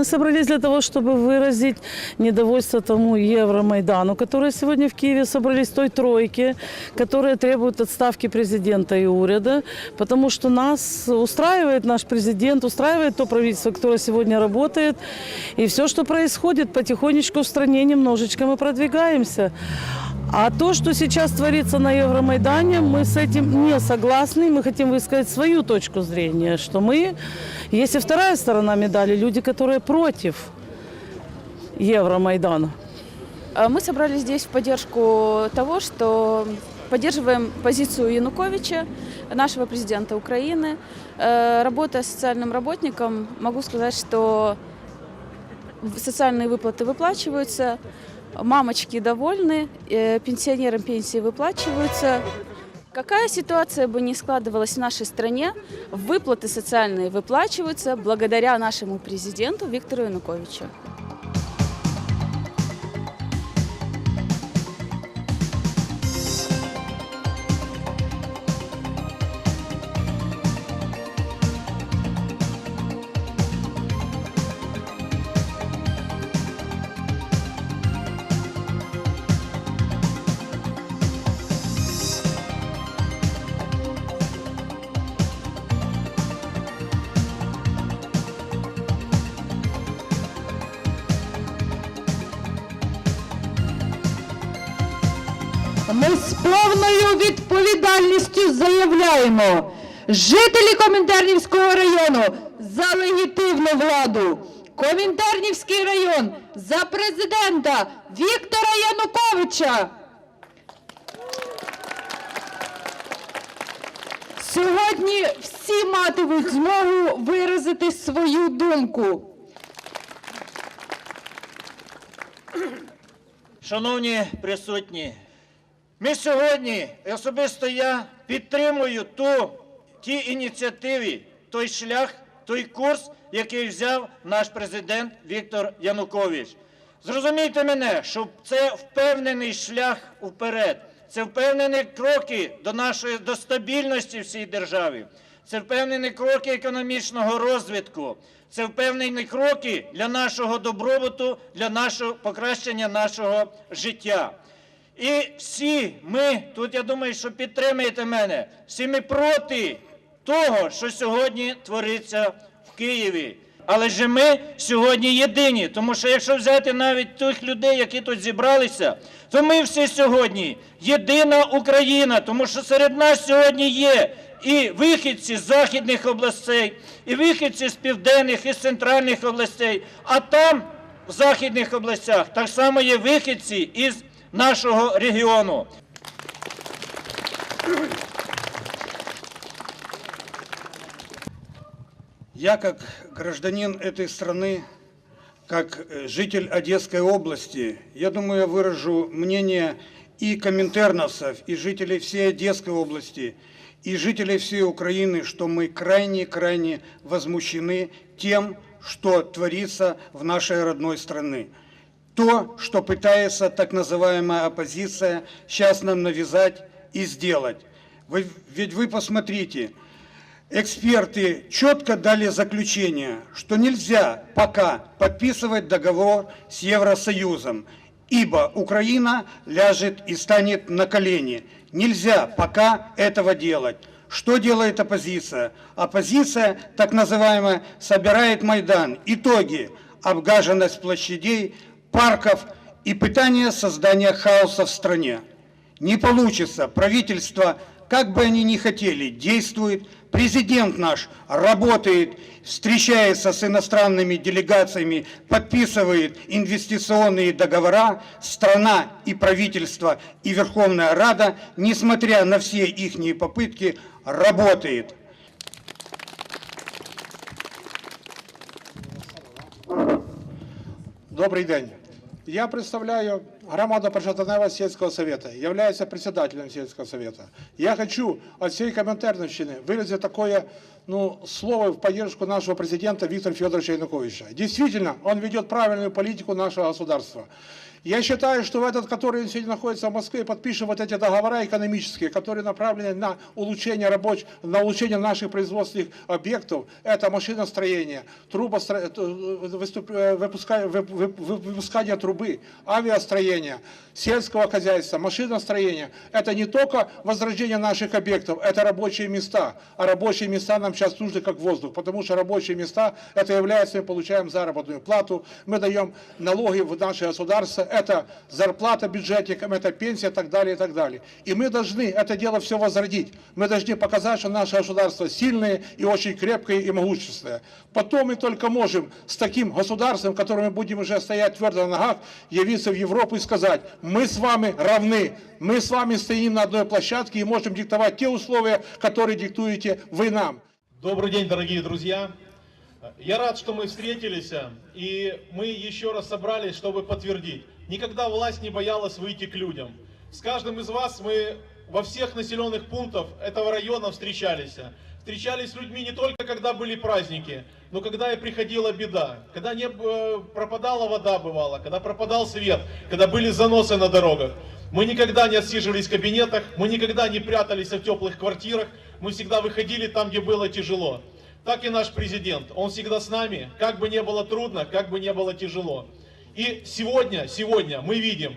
Мы собрались для того, чтобы выразить недовольство тому Евромайдану, которые сегодня в Киеве собрались той тройке, которая требует отставки президента и уряда, потому что нас устраивает наш президент, устраивает то правительство, которое сегодня работает, и все, что происходит, потихонечку в стране немножечко мы продвигаемся. А то, что сейчас творится на Евромайдане, мы с этим не согласны. Мы хотим высказать свою точку зрения, что мы, есть и вторая сторона медали, люди, которые против Евромайдана. А Мы собрались здесь в поддержку того, что поддерживаем позицию Януковича, нашего президента Украины. Э, Работая социальным работником, могу сказать, что социальные выплаты выплачиваются, мамочки довольны, э, пенсионерам пенсии выплачиваются. Какая ситуация бы ни складывалась в нашей стране, выплаты социальные выплачиваются благодаря нашему президенту Виктору Януковичу. Відповідальністю заявляємо, жителі Комінтернівського району за легітимну владу. Комінтернівський район за президента Віктора Януковича. Сьогодні всі матимуть змогу виразити свою думку. Шановні присутні, ми сьогодні, особисто я, підтримую ту, ті ініціативи, той шлях, той курс, який взяв наш президент Віктор Янукович. Зрозумійте мене, що це впевнений шлях вперед, це впевнені кроки до нашої до стабільності всій державі. Це впевнені кроки економічного розвитку. Це впевнені кроки для нашого добробуту, для нашого покращення нашого життя. І всі ми, тут я думаю, що підтримаєте мене, всі ми проти того, що сьогодні твориться в Києві. Але ж ми сьогодні єдині, тому що якщо взяти навіть тих людей, які тут зібралися, то ми всі сьогодні єдина Україна, тому що серед нас сьогодні є і вихідці з західних областей, і вихідці з південних і з центральних областей, а там, в західних областях, так само є вихідці із нашого регіону. Я, как гражданин этой страны, как э, житель Одесской области, я думаю, я выражу мнение и коминтерновцев, и жителей всей Одесской области, и жителей всей Украины, что мы крайне-крайне возмущены тем, что творится в нашей родной стране. То, что пытается так называемая оппозиция сейчас нам навязать и сделать. Вы, ведь вы посмотрите, Эксперты четко дали заключение, что нельзя пока подписывать договор с Евросоюзом, ибо Украина ляжет и станет на колени. Нельзя пока этого делать. Что делает оппозиция? Оппозиция, так называемая, собирает Майдан. Итоги – обгаженность площадей, парков и пытание создания хаоса в стране. Не получится. Правительство, как бы они ни хотели, действует. Президент наш работает, встречается с иностранными делегациями, подписывает инвестиционные договора. Страна и правительство, и Верховная Рада, несмотря на все их попытки, работает. Добрый день. Я представляю громаду Прожатанева сельского совета, являюсь председателем сельского совета. Я хочу от всей Коминтерновщины выразить такое ну, слово в поддержку нашего президента Виктора Федоровича Януковича. Действительно, он ведет правильную политику нашего государства. Я считаю, что этот, который сегодня находится в Москве, подпишет вот эти договора экономические, которые направлены на улучшение рабоч... на улучшение наших производственных объектов. Это машиностроение, трубостро... выпускание трубы, авиастроение, сельского хозяйства, машиностроение. Это не только возрождение наших объектов, это рабочие места. А рабочие места нам сейчас нужны как воздух, потому что рабочие места, это является, мы получаем заработную плату, мы даем налоги в наше государство, это зарплата бюджетникам, это пенсия и так далее, и так далее. И мы должны это дело все возродить. Мы должны показать, что наше государство сильное и очень крепкое и могущественное. Потом мы только можем с таким государством, которым мы будем уже стоять твердо на ногах, явиться в Европу сказать, мы с вами равны, мы с вами стоим на одной площадке и можем диктовать те условия, которые диктуете вы нам. Добрый день, дорогие друзья. Я рад, что мы встретились, и мы еще раз собрались, чтобы подтвердить. Никогда власть не боялась выйти к людям. С каждым из вас мы во всех населенных пунктах этого района встречались. Встречались с людьми не только когда были праздники, но когда и приходила беда. Когда не э, пропадала вода бывала, когда пропадал свет, когда были заносы на дорогах. Мы никогда не отсиживались в кабинетах, мы никогда не прятались в теплых квартирах, мы всегда выходили там, где было тяжело. Так и наш президент, он всегда с нами, как бы не было трудно, как бы не было тяжело. И сегодня, сегодня мы видим,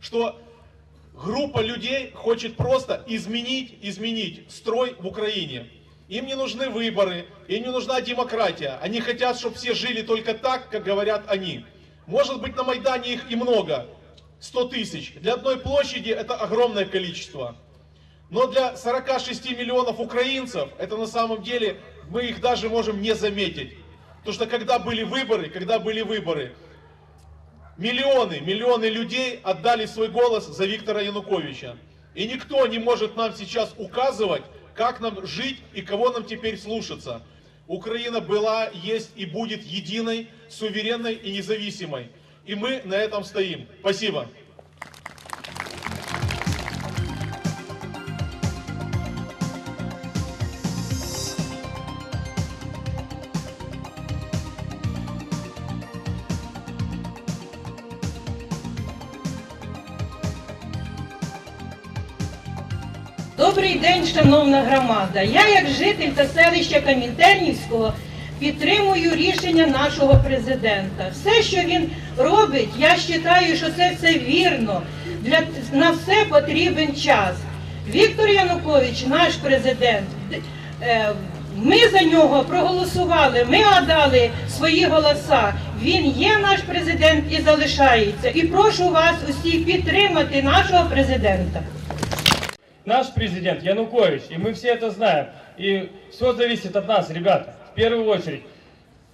что группа людей хочет просто изменить, изменить строй в Украине. Им не нужны выборы, им не нужна демократия. Они хотят, чтобы все жили только так, как говорят они. Может быть, на Майдане их и много, 100 тысяч. Для одной площади это огромное количество. Но для 46 миллионов украинцев, это на самом деле, мы их даже можем не заметить. Потому что когда были выборы, когда были выборы, миллионы, миллионы людей отдали свой голос за Виктора Януковича. И никто не может нам сейчас указывать, как нам жить и кого нам теперь слушаться. Украина была, есть и будет единой, суверенной и независимой. И мы на этом стоим. Спасибо. Добрий день, шановна громада. Я, як житель та селища Камінтернівського, підтримую рішення нашого президента. Все, що він робить, я вважаю, що це все вірно. Для на все потрібен час. Віктор Янукович, наш президент. е, Ми за нього проголосували, ми отдали свої голоса. Він є наш президент і залишається. І прошу вас усіх підтримати нашого президента. Наш президент Янукович, и мы все это знаем. И все зависит от нас, ребята. В первую очередь,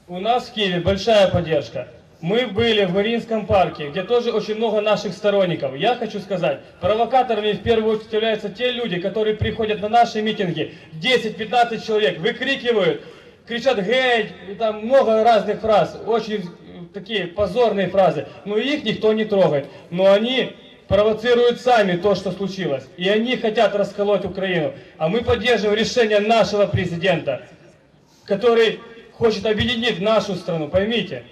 у нас в Киеве большая поддержка. Мы были в Мариинском парке, где тоже очень много наших сторонников. Я хочу сказать, провокаторами в первую очередь являются те люди, которые приходят на наши митинги, 10-15 человек, выкрикивают, кричат «гей», там много разных фраз, очень такие позорные фразы, но их никто не трогает. Но они провоцируют сами то, что случилось. И они хотят расколоть Украину. А мы поддерживаем решение нашего президента, который хочет объединить нашу страну. Поймите,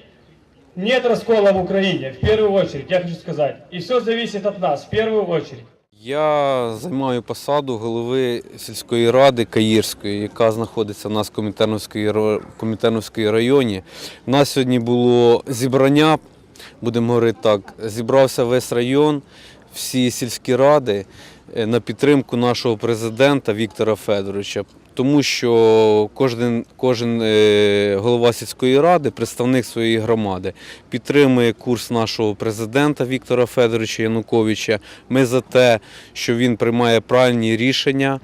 нет раскола в Украине, в первую очередь, я хочу сказать. И все зависит от нас, в первую очередь. Я займаю посаду голови сільської ради Каїрської, яка знаходиться у нас в Комінтерновській ро- Комінтерновській районі. У нас сьогодні було зібрання, будемо говорити так, зібрався весь район, всі сільські ради е, на підтримку нашого президента Віктора Федоровича. Тому що кожен, кожен е, голова сільської ради, представник своєї громади, підтримує курс нашого президента Віктора Федоровича Януковича. Ми за те, що він приймає правильні рішення.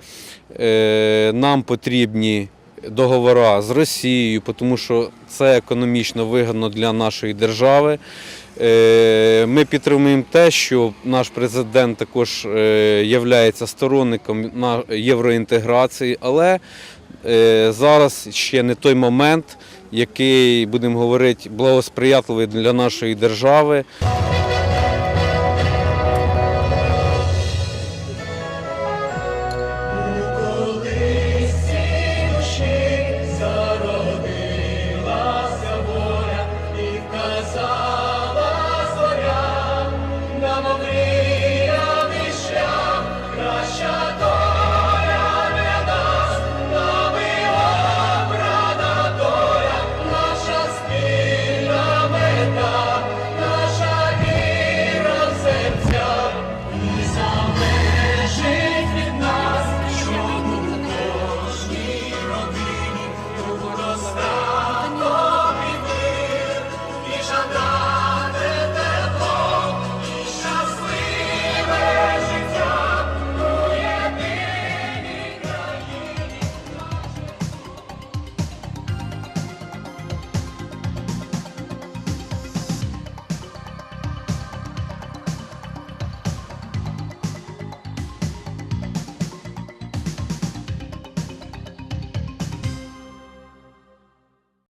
Е, Нам потрібні договори з Росією, тому що це економічно вигідно для нашої держави. Е, Ми підтримуємо те, що наш президент також є сторонником євроінтеграції, але е, зараз ще не той момент, який, будемо говорити, благосприятливий для нашої держави.